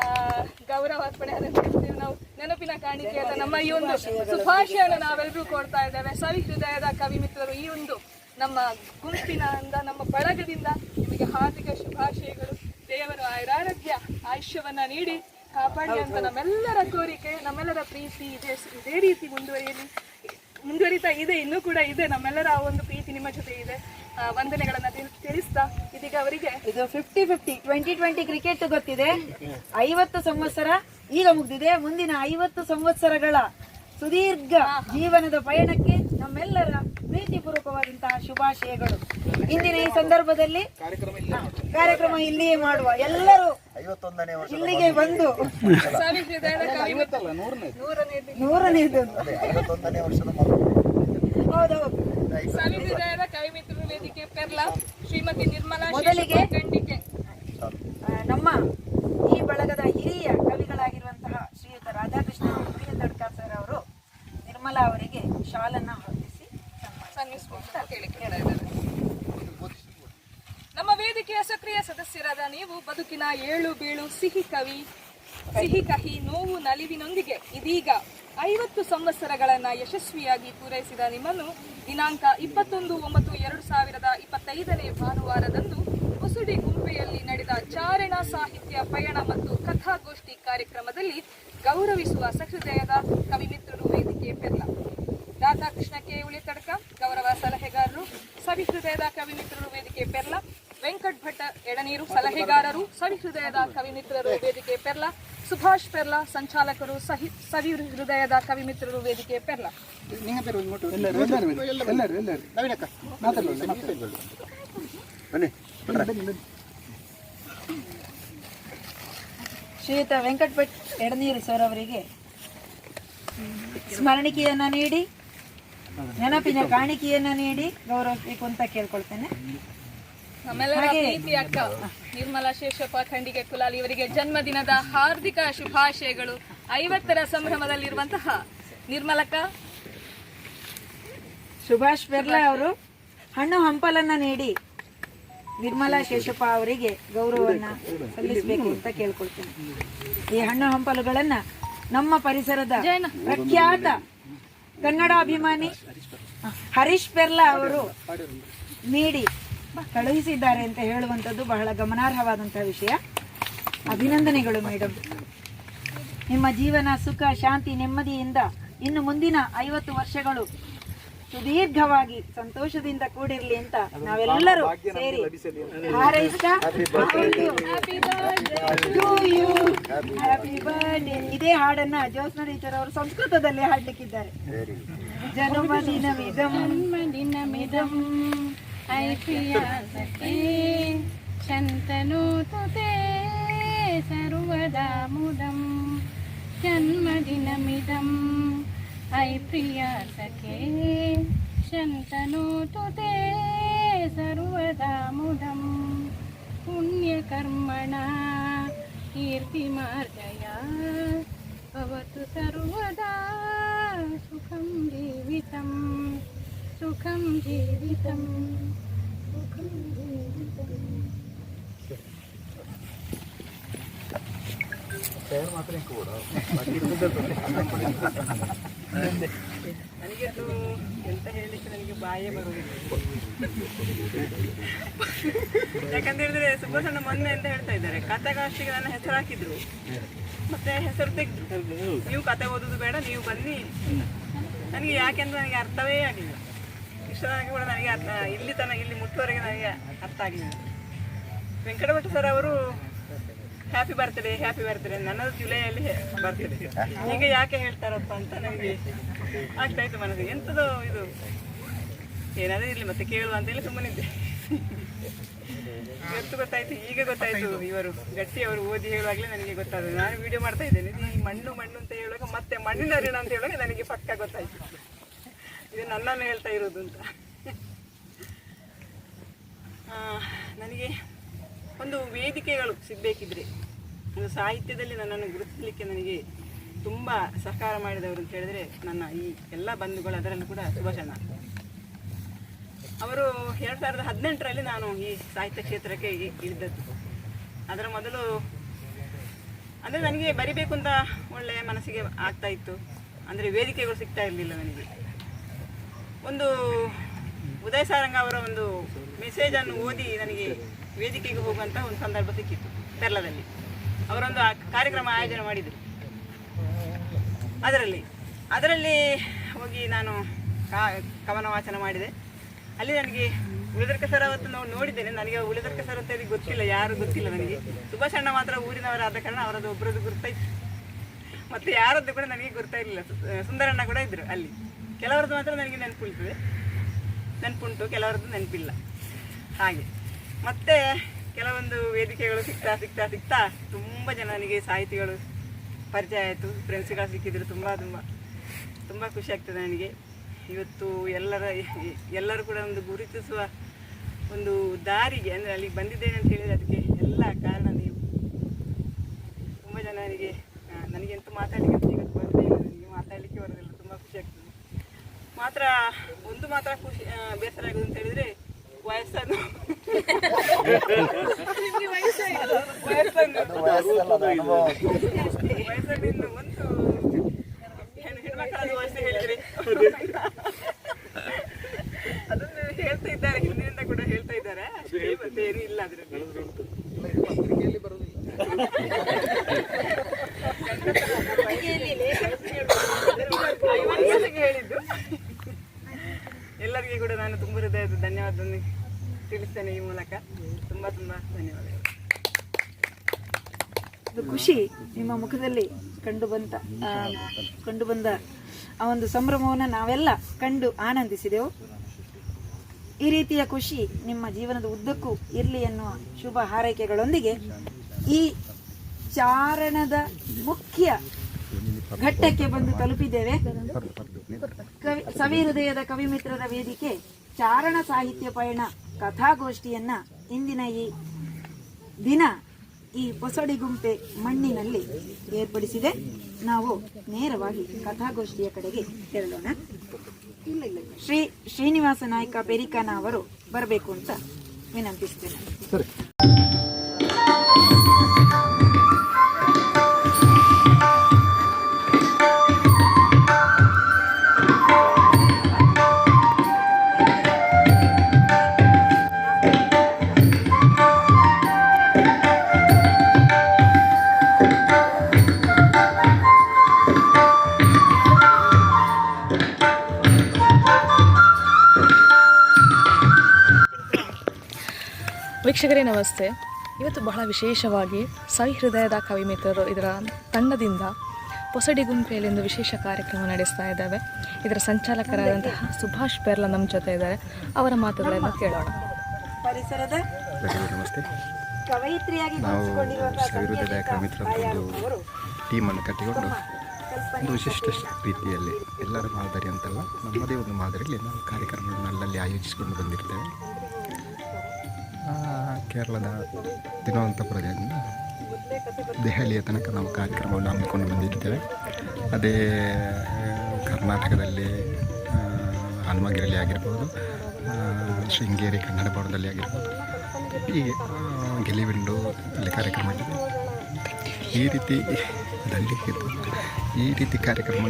ಗೌರವ ಅರ್ಪಣೆಯನ್ನು ನೀಡ್ತೀವಿ ನಾವು. ನೆನಪಿನ ಕಾಣಿಕೆ ಅಂತ ನಮ್ಮ ಈ ಒಂದು ಶುಭಾಶಯವನ್ನು ನಾವೆಲ್ಲರೂ ಕೊಡ್ತಾ ಇದ್ದೇವೆ. ಸವಿ ಹೃದಯದ ಕವಿ ಮಿತ್ರರು ಈ ಒಂದು ನಮ್ಮ ಗುಂಪಿನಿಂದ ನಮ್ಮ ಬಳಗದಿಂದ ನಿಮಗೆ ಹಾರ್ದಿಕ ಶುಭಾಶಯಗಳು. ದೇವರು ಆಯುರಾರೋಗ್ಯ ಆಯುಷ್ಯವನ್ನ ನೀಡಿ ಕಾಪಾಡಿ ಅಂತ ನಮ್ಮೆಲ್ಲರ ಕೋರಿಕೆ ನಮ್ಮೆಲ್ಲರ ಪ್ರೀತಿ ಇದೆ. ಇದೇ ರೀತಿ ಮುಂದುವರಿಯಲಿ. ಮುಂದುವರಿತಾ ಇದೆ ಇನ್ನೂ ಕೂಡ ಇದೆ. ನಮ್ಮೆಲ್ಲರ ಆ ಒಂದು ಪ್ರೀತಿ ನಿಮ್ಮ ಜೊತೆ ಇದೆ. ವಂದನೆಗಳನ್ನ ತಿಳಿಸ್ತಾ ಅವರಿಗೆ ಇದು fifty fifty twenty twenty cricket ಗೊತ್ತಿದೆ. ಐವತ್ತು ಸಂವತ್ಸರ ಈಗ ಮುಗ್ದಿದೆ. ಮುಂದಿನ ಐವತ್ತು ಸಂವತ್ಸರಗಳ ಸುದೀರ್ಘ ಜೀವನದ ಪಯಣಕ್ಕೆ ನಮ್ಮೆಲ್ಲರ ಪ್ರೀತಿಪೂರ್ವಕವಾದಂತಹ ಶುಭಾಶಯಗಳು. ಇಂದಿನ ಈ ಸಂದರ್ಭದಲ್ಲಿ ಕಾರ್ಯಕ್ರಮ ಇಲ್ಲಿಯೇ ಮಾಡುವ. ಎಲ್ಲರೂ ಐವತ್ತೊಂದನೇ ವರ್ಷ ಇಲ್ಲಿಗೆ ಬಂದು. ನೂರನೇ. ನೂರನೇದು. ಹೌದೌದು. ಶ್ರೀಮತಿ ನಿರ್ಮಲಾ ಮೊದಲಿಗೆ ಖಂಡಿಕೆ ನಮ್ಮ ಈ ಬಳಗದ ಹಿರಿಯ ಕವಿಗಳಾಗಿರುವಂತಹ ಶ್ರೀಯುತ ರಾಧಾಕೃಷ್ಣ ತಡ್ಕರ್ ಸರ್ ಅವರು ನಿರ್ಮಲಾ ಅವರಿಗೆ ಶಾಲನ್ನ ಹೊರಡಿಸಿ ಕೇಳ್ತಾ ನಮ್ಮ ವೇದಿಕೆಯ ಸಕ್ರಿಯ ಸದಸ್ಯರಾದ ನೀವು ಬದುಕಿನ ಏಳು ಬೀಳು ಸಿಹಿ ಕವಿ ಸಿಹಿ ಕಹಿ ನೋವು ನಲಿವಿನೊಂದಿಗೆ ಇದೀಗ ಐವತ್ತು ಸಂವತ್ಸರಗಳನ್ನ ಯಶಸ್ವಿಯಾಗಿ ಪೂರೈಸಿದ ನಿಮ್ಮನ್ನು ದಿನಾಂಕ ಇಪ್ಪತ್ತೊಂದು ಒಂಬತ್ತು ಎರಡು ಸಾವಿರದ ಇಪ್ಪತ್ತೈದನೇ ಭಾನುವಾರದಂದು ಹೊಸುಡಿ ಗುಂಪೆಯಲ್ಲಿ ನಡೆದ ಚಾರಣ ಸಾಹಿತ್ಯ ಪಯಣ ಮತ್ತು ಕಥಾಗೋಷ್ಠಿ ಕಾರ್ಯಕ್ರಮದಲ್ಲಿ ಗೌರವಿಸುವ ಸಹೃದಯದ ಕವಿಮಿತ್ರರು ವೇದಿಕೆ ಪೆರ್ಲ. ರಾಧಾಕೃಷ್ಣ ಕೆ ಉಳಿತಡ್ಕ ಗೌರವ ಸಲಹೆಗಾರರು, ಸವಿಹೃದಯದ ಕವಿಮಿತ್ರರು ವೇದಿಕೆ ಪೆರ್ಲ. ವೆಂಕಟ್ ಭಟ್ ಎಡನೀರು ಸಲಹೆಗಾರರು, ಸವಿಹೃದಯದ ಕವಿಮಿತ್ರರು ವೇದಿಕೆ ಪೆರ್ಲ. ಸುಭಾಷ್ ಪೆರ್ಲಾ ಸಂಚಾಲಕರು ಸಹಿ ಸವಿ ಹೃದಯದ ಕವಿ ಮಿತ್ರರು ವೇದಿಕೆ ಪೆರ್ಲಾ. ಶ್ರೀಯುತ ವೆಂಕಟಭಟ್ ಎಡನೀರು ಸರ್ ಅವರಿಗೆ ಸ್ಮರಣಿಕೆಯನ್ನ ನೀಡಿ ನೆನಪಿನ ಕಾಣಿಕೆಯನ್ನ ನೀಡಿ ಗೌರವಿಸಬೇಕು ಅಂತ ಕೇಳ್ಕೊಳ್ತೇನೆ. ನಮ್ಮೆಲ್ಲರ ಪ್ರೀತಿ ಅಕ್ಕ ನಿರ್ಮಲಾ ಶೇಷಪ್ಪ ಖಂಡಿಗೆ ಕುಲಾಲ್ ಇವರಿಗೆ ಜನ್ಮದಿನದ ಹಾರ್ದಿಕ ಶುಭಾಶಯಗಳು. ಐವತ್ತರ ಸಂಭ್ರಮದಲ್ಲಿರುವಂತಹ ನಿರ್ಮಲಕ್ಕ. ಸುಭಾಷ್ ಬೆರ್ಲಾ ಅವರು ಹಣ್ಣು ಹಂಪಲನ್ನ ನೀಡಿ ನಿರ್ಮಲಾ ಶೇಷಪ್ಪ ಅವರಿಗೆ ಗೌರವವನ್ನ ಸಲ್ಲಿಸಬೇಕು ಅಂತ ಕೇಳ್ಕೊಳ್ತೇನೆ. ಈ ಹಣ್ಣು ಹಂಪಲುಗಳನ್ನ ನಮ್ಮ ಪರಿಸರದ ಪ್ರಖ್ಯಾತ ಕನ್ನಡಾಭಿಮಾನಿ ಹರೀಶ್ ಪೆರ್ಲಾ ಅವರು ನೀಡಿ ಕಳುಹಿಸಿದ್ದಾರೆ ಅಂತ ಹೇಳುವಂಥದ್ದು ಬಹಳ ಗಮನಾರ್ಹವಾದಂತಹ ವಿಷಯ. ಅಭಿನಂದನೆಗಳು ಮೇಡಮ್ ನಿಮ್ಮ ಜೀವನ ಸುಖ ಶಾಂತಿ ನೆಮ್ಮದಿಯಿಂದ ಇನ್ನು ಮುಂದಿನ ಐವತ್ತು ವರ್ಷಗಳು ಸುದೀರ್ಘವಾಗಿ ಸಂತೋಷದಿಂದ ಕೂಡಿರಲಿ ಅಂತ ನಾವೆಲ್ಲರೂ ಸೇರಿ ಹಾರೈಸ್ತಾ ಇದೇ ಹಾಡನ್ನ ಜ್ಯೋತ್ಸ್ನ ಟೀಚರ್ ಅವರು ಸಂಸ್ಕೃತದಲ್ಲಿ ಹಾಡ್ಲಿಕ್ಕಿದ್ದಾರೆ. ಜನ್ಮದಿನಮಿದಂ. ऐषिया सखी शन्तनोतु ते सर्वदा मुदं जन्मदिनमिदम् ऐ प्रिया सखे शन्तनोतु ते सर्वदा मुदं पुण्यकर्मणा कीर्तिमार्जया भवतु सर्वदा सुखं जीवितम् ಸುಖಂ జీవితం సుఖం ನನಗದು ಎಂತ ಹೇಳಿಕ್ಕೆ ನನಗೆ ಬಾಯೇ ಬರುವುದಿಲ್ಲ ಯಾಕಂತ ಹೇಳಿದ್ರೆ ಸುಬ್ಬಸಣ್ಣ ಮೊನ್ನೆ ಅಂತ ಹೇಳ್ತಾ ಇದ್ದಾರೆ? ಕಥೆಗಾಷ್ಟಿಗೆ ನನ್ನ ಹೆಸರು ಹಾಕಿದ್ರು. ಮತ್ತೆ ಹೆಸರು ತೆಗೆದ್ರು. ನೀವು ಕತೆ ಓದೋದು ಬೇಡ ನೀವು ಬನ್ನಿ. ನನಗೆ ಯಾಕೆಂದ್ರೆ ನನಗೆ ಅರ್ಥವೇ ಆಗಿಲ್ಲ. ಕೂಡ ನನಗೆ ಅರ್ಥ ಇಲ್ಲಿ ತನಕ ಇಲ್ಲಿ ಮುಟ್ಟುವರೆಗೆ ನನಗೆ ಅರ್ಥ ಆಗಲಿಲ್ಲ ವೆಂಕಟಭಟ್ ಸರ್ ಅವರು ಹ್ಯಾಪಿ ಬರ್ತ್ಡೇ ಹ್ಯಾಪಿ ಬರ್ತ್ಡೇ ನನ್ನದು ಜುಲೈಯಲ್ಲಿ ಬರ್ತ್ಡೇ ಈಗ ಯಾಕೆ ಹೇಳ್ತಾರಪ್ಪ ಅಂತ ನನಗೆ ಆಗ್ತಾ ಇತ್ತು ಮನಸ್ಸಿಗೆ. ಎಂಥದೋ ಇದು. ಏನಾದರೂ ಇಲ್ಲಿ ಮತ್ತೆ ಕೇಳುವ ಅಂತ ಹೇಳಿ ಸುಮ್ಮನಿದ್ದೆ ಇವತ್ತು ಗೊತ್ತಾಯ್ತು, ಈಗ ಗೊತ್ತಾಯ್ತು ಇವರು. ಗಟ್ಟಿ ಅವರು ಓದಿ ಹೇಳುವಾಗಲೇ ನನಗೆ ಗೊತ್ತಾದ್ರು ನಾನು ವಿಡಿಯೋ ಮಾಡ್ತಾ ಇದ್ದೇನೆ. ಮಣ್ಣು ಮಣ್ಣು ಅಂತ ಹೇಳುವಾಗ ಮತ್ತೆ ಮಣ್ಣಿನ ಋಣ ಅಂತ ಹೇಳುವಾಗ ನನಗೆ ಪಕ್ಕ ಗೊತ್ತಾಯ್ತು. ಇದು ನನ್ನನ್ನು ಹೇಳ್ತಾ ಇರೋದು ಅಂತ. ನನಗೆ ಒಂದು ವೇದಿಕೆಗಳು ಸಿಗಬೇಕಿದ್ರೆ, ಒಂದು ಸಾಹಿತ್ಯದಲ್ಲಿ ನನ್ನನ್ನು ಗುರುತಿಸಲಿಕ್ಕೆ ನನಗೆ ತುಂಬ ಸಹಕಾರ ಮಾಡಿದವರು ಅಂತ ಹೇಳಿದ್ರೆ ನನ್ನ ಈ ಎಲ್ಲ ಬಂಧುಗಳು, ಅದರಲ್ಲೂ ಕೂಡ ಸುಭಾಷಣ್ಣ. ಅವರು ಎರಡು ಸಾವಿರದ ಹದಿನೆಂಟರಲ್ಲಿ ನಾನು ಈ ಸಾಹಿತ್ಯ ಕ್ಷೇತ್ರಕ್ಕೆ ಇಳಿದದ್ದು. ಅದರ ಮೊದಲು ಅಂದರೆ ನನಗೆ ಬರಿಬೇಕು ಅಂತ ಒಳ್ಳೆಯ ಮನಸ್ಸಿಗೆ ಆಗ್ತಾ ಇತ್ತು. ಅಂದರೆ ವೇದಿಕೆಗಳು ಸಿಗ್ತಾ ಇರಲಿಲ್ಲ ನನಗೆ. ಒಂದು ಉದಯ ಸಾರಂಗ ಅವರ ಒಂದು ಮೆಸೇಜನ್ನು ಓದಿ ನನಗೆ ವೇದಿಕೆಗೆ ಹೋಗುವಂಥ ಒಂದು ಸಂದರ್ಭ ಸಿಕ್ಕಿತ್ತು ತೆರಳದಲ್ಲಿ ಅವರೊಂದು ಕಾರ್ಯಕ್ರಮ ಆಯೋಜನೆ ಮಾಡಿದರು. ಅದರಲ್ಲಿ ಅದರಲ್ಲಿ ಹೋಗಿ ನಾನು ಕಾ ಕವನ ವಾಚನ ಮಾಡಿದೆ. ಅಲ್ಲಿ ನನಗೆ ಉಳಿದರ್ಕ ಸರ್ ಅವತ್ತು ನಾವು ನೋಡಿದ್ದೇನೆ. ನನಗೆ ಉಳಿದರ್ಕ ಸರ್ ಅಂತ ಹೇಳಿ ಗೊತ್ತಿಲ್ಲ, ಯಾರು ಗೊತ್ತಿಲ್ಲ ನನಗೆ. ಸುಭಾಷ್ ಅಣ್ಣ ಮಾತ್ರ ಊರಿನವರಾದ ಕಾರಣ ಅವರದ್ದು ಒಬ್ಬರದ್ದು ಗುರ್ತಾಯ್ತು. ಮತ್ತೆ ಯಾರದ್ದು ಕೂಡ ನನಗೆ ಗೊತ್ತಾ ಇರಲಿಲ್ಲ ಸುಂದರಣ್ಣ ಕೂಡ ಇದ್ದರು ಅಲ್ಲಿ. ಕೆಲವರದ್ದು ಮಾತ್ರ ನನಗೆ ನೆನಪುಳ್ತದೆ ನೆನಪುಂಟು, ಕೆಲವರದ್ದು ನೆನಪಿಲ್ಲ. ಹಾಗೆ. ಮತ್ತೆ ಕೆಲವೊಂದು ವೇದಿಕೆಗಳು ಸಿಗ್ತಾ ಸಿಗ್ತಾ ಸಿಗ್ತಾ ತುಂಬ ಜನ ನನಗೆ ಸಾಹಿತಿಗಳು ಪರಿಚಯ ಆಯಿತು. ಫ್ರೆಂಡ್ಸ್ಗಳು ಸಿಕ್ಕಿದ್ರು ತುಂಬ ತುಂಬ. ತುಂಬ ಖುಷಿ ಆಗ್ತದೆ ನನಗೆ. ಇವತ್ತು ಎಲ್ಲರ, ಎಲ್ಲರೂ ಕೂಡ ಒಂದು ಗುರುತಿಸುವ ಒಂದು ದಾರಿಗೆ, ಅಂದರೆ ಅಲ್ಲಿಗೆ ಬಂದಿದ್ದೇನೆ ಅಂತ ಹೇಳಿದರೆ ಅದಕ್ಕೆ ಎಲ್ಲ ಕಾರಣ ನೀವು. ತುಂಬ ಜನ ನನಗೆ ನನಗೆಂತೂ ಮಾತಾಡಲಿಕ್ಕೆ ಈಗ ಬರದೇ ಇಲ್ಲ ನನಗೆ ಮಾತಾಡಲಿಕ್ಕೆ ಬರೋದಿಲ್ಲ ತುಂಬ ಖುಷಿ ಆಗ್ತದೆ ಮಾತ್ರ ಒಂದು ಮಾತ್ರ ಖುಷಿ ಬೇಸರ ಆಗೋದು ಅಂತ ಹೇಳಿದ್ರೆ ವಯಸ್ಸನ್ನು. ವಯಸ್ಸನ್ನು. ವಯಸ್ಸನ್ನು ಒಂದು ಹೆಣ್ಣು ಹೆಣ್ಮಕ್ಕಳದ್ದು ವಯಸ್ಸು ಹೇಳಿದ್ರೆ. ಅದನ್ನು ಹೇಳ್ತಾ ಇದ್ದಾರೆ ಹಿಂದಿನಿಂದ ಕೂಡ ಹೇಳ್ತಾ ಇದ್ದಾರೆ. ಅಷ್ಟೇ ಮತ್ತೆ ಏನು ಇಲ್ಲ ಅದರಲ್ಲಿ ಐವತ್ತು ಹೇಳಿದ್ದು ಎಲ್ಲರಿಗೆ ಕೂಡ ನಾನು ತುಂಬ ಹೃದಯದ ಧನ್ಯವಾದವನ್ನು ತಿಳಿಸ್ತೇನೆ ಈ ಮೂಲಕ ಧನ್ಯವಾದಗಳು. ಖುಷಿ ನಿಮ್ಮ ಮುಖದಲ್ಲಿ ಕಂಡು ಬಂತ ಕಂಡು ಬಂದ ಆ ಒಂದು ಸಂಭ್ರಮವನ್ನು ನಾವೆಲ್ಲ ಕಂಡು ಆನಂದಿಸಿದೆವು. ಈ ರೀತಿಯ ಖುಷಿ ನಿಮ್ಮ ಜೀವನದ ಉದ್ದಕ್ಕೂ ಇರಲಿ ಎನ್ನುವ ಶುಭ ಹಾರೈಕೆಗಳೊಂದಿಗೆ ಈ ಚಾರಣದ ಮುಖ್ಯ ಘಟ್ಟಕ್ಕೆ ಬಂದು ತಲುಪಿದ್ದೇವೆ. ಕವಿ ಸವಿ ಹೃದಯದ ಕವಿಮಿತ್ರರ ವೇದಿಕೆ ಚಾರಣ ಸಾಹಿತ್ಯ ಪಯಣ ಕಥಾಗೋಷ್ಠಿಯನ್ನ ಇಂದಿನ ಈ ದಿನ ಈ ಪೊಸಡಿ ಗುಂಪೆ ಮಣ್ಣಿನಲ್ಲಿ ಏರ್ಪಡಿಸಿದೆ. ನಾವು ನೇರವಾಗಿ ಕಥಾಗೋಷ್ಠಿಯ ಕಡೆಗೆ ತೆರಳೋಣ. ಶ್ರೀ ಶ್ರೀನಿವಾಸ ನಾಯ್ಕ ಬೆರಿಕಾನ ಅವರು ಬರಬೇಕು ಅಂತ ವಿನಂತಿಸ್ತೇನೆ. ವೀಕ್ಷಕರೇ ನಮಸ್ತೆ. ಇವತ್ತು ಬಹಳ ವಿಶೇಷವಾಗಿ ಸವಿಹೃದಯದ ಕವಿಮಿತ್ರರು ಇದರ ತಂಡದಿಂದ ಹೊಸಡಿ ಗುಂಪೆಯಲ್ಲಿ ಒಂದು ವಿಶೇಷ ಕಾರ್ಯಕ್ರಮ ನಡೆಸ್ತಾ ಇದ್ದಾವೆ. ಇದರ ಸಂಚಾಲಕರಾದಂತಹ ಸುಭಾಷ್ ಪೆರ್ಲ ನಮ್ಮ ಜೊತೆ ಇದ್ದಾರೆ. ಅವರ ಮಾತುಗಳನ್ನು ಕೇಳೋಣ. ಪರಿಸರದ ನಮಸ್ತೆ. ಕವಯಿತ್ರಿಯಾಗಿ ನಾವು ಸವಿಹೃದಯ ಟೀಮನ್ನು ಕಟ್ಟಿಕೊಂಡು ಒಂದು ವಿಶಿಷ್ಟ ರೀತಿಯಲ್ಲಿ ಎಲ್ಲರ ಮಾದರಿ ಅಂತಲ್ಲ ನಮ್ಮದೇ ಒಂದು ಮಾದರಿಯಲ್ಲಿ ನಾವು ಕಾರ್ಯಕ್ರಮಗಳನ್ನು ಅಲ್ಲಲ್ಲಿ ಆಯೋಜಿಸಿಕೊಂಡು ಬಂದಿರ್ತೇವೆ. ಕೇರಳದ ತಿರುವನಂತಪುರದಿಂದ ದೆಹಲಿಯ ತನಕ ನಾವು ಕಾರ್ಯಕ್ರಮವನ್ನು ಹಮ್ಮಿಕೊಂಡು ಬಂದಿರ್ತೇವೆ ಅದೇ, ಕರ್ನಾಟಕದಲ್ಲಿ ಹನುಮಗಿರಿಯಲ್ಲಿ ಆಗಿರ್ಬೋದು ಶೃಂಗೇರಿ ಕನ್ನಡ ಭವನದಲ್ಲಿ ಆಗಿರ್ಬೋದು, ಹೀಗೆ ಗೆಲಿವಿಂಡು ಅಲ್ಲಿ ಕಾರ್ಯಕ್ರಮ ಇದೆ. ಈ ರೀತಿ ದಲ್ಲಿ ಈ ರೀತಿ ಕಾರ್ಯಕ್ರಮ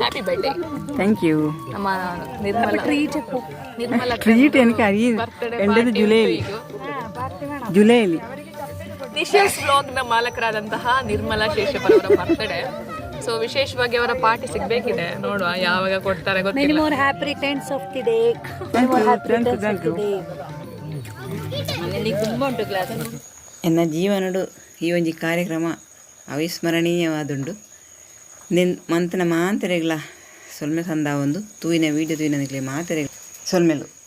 ಹ್ಯಾಪಿ ಬರ್ಡೇ ಥ್ಯಾಂಕ್ ಯು ನಮ್ಮ ನಿರ್ಮಲ. ಟ್ರೀಟ್ ನಿರ್ಮಲ ಟ್ರೀಟ್ ಏನಕ್ಕೆ? ಅರಿ ಎಂಡದ ಜುಲೈಲಿ. ಜುಲೈಲಿ. ನಿಶಿಯಸ್ ಬ್ಲಾಗ್ನ ಮಾಲಕರಾದಂತಹ ನಿರ್ಮಲಾ ಶೇಷಪ್ಪ ಅವರ ಬರ್ತಡೇ ಸೊ ವಿಶೇಷವಾಗಿ ಅವರ ಪಾರ್ಟಿ ಸಿಗಬೇಕಿದೆ. ನೋಡುವ ಯಾವಾಗ ಕೊಡ್ತಾರೆ ಗೊತ್ತಿಲ್ಲ. Happy returns of the day thank you ಎನ್ನ ಜೀವನಡು ಈ ಒಂಜಿ ಕಾರ್ಯಕ್ರಮ ಅವಿಸ್ಮರಣೀಯವಾದುಂಡು ನಿನ್ ಮಂತನ ಮಾತೆರೆಗ್ಲ. ಸೊಲ್ಮೆ ಸಂದ ಒಂದು ತೂಯಿನ ವೀಡಿಯೋ ತೂಯಿನ ಮಾತರೆ ಸೊಲ್ಮೆಲು.